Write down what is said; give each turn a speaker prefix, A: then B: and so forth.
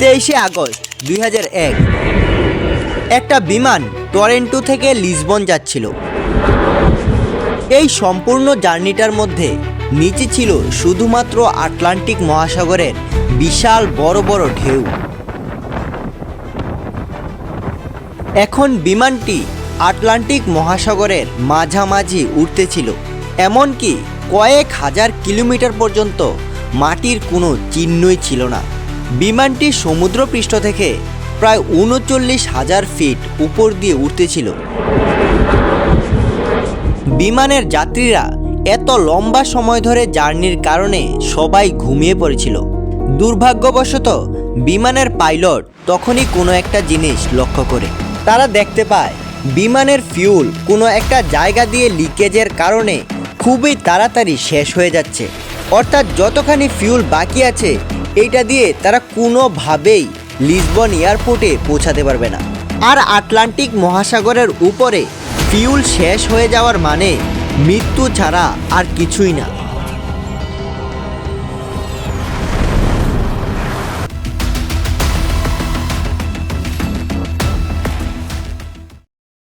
A: তেইশে আগস্ট দুই হাজার এক। একটা বিমান টরেন্টো থেকে লিসবন যাচ্ছিল। এই সম্পূর্ণ জার্নিটার মধ্যে নিচে ছিল শুধুমাত্র আটলান্টিক মহাসাগরের বিশাল বড় বড় ঢেউ। এখন বিমানটি আটলান্টিক মহাসাগরের মাঝামাঝি উঠতেছিল এমনকি কয়েক হাজার কিলোমিটার পর্যন্ত মাটির কোনো চিহ্নই ছিল না। বিমানটি সমুদ্রপৃষ্ঠ থেকে প্রায় উনচল্লিশ হাজার ফিট উপর দিয়ে উঠতেছিল। বিমানের যাত্রীরা এত লম্বা সময় ধরে জার্নির কারণে সবাই ঘুমিয়ে পড়েছিল। দুর্ভাগ্যবশত বিমানের পাইলট তখনই কোনো একটা জিনিস লক্ষ্য করে। তারা দেখতে পায়, বিমানের ফিউল কোনো একটা জায়গা দিয়ে লিকেজের কারণে খুবই তাড়াতাড়ি শেষ হয়ে যাচ্ছে। অর্থাৎ যতখানি ফিউল বাকি আছে এইটা দিয়ে তারা কোনোভাবেই লিসবন এয়ারপোর্টে পৌঁছাতে পারবে না। আর আটলান্টিক মহাসাগরের উপরে ফিউল শেষ হয়ে যাওয়ার মানে মৃত্যু ছাড়া আর কিছুই না।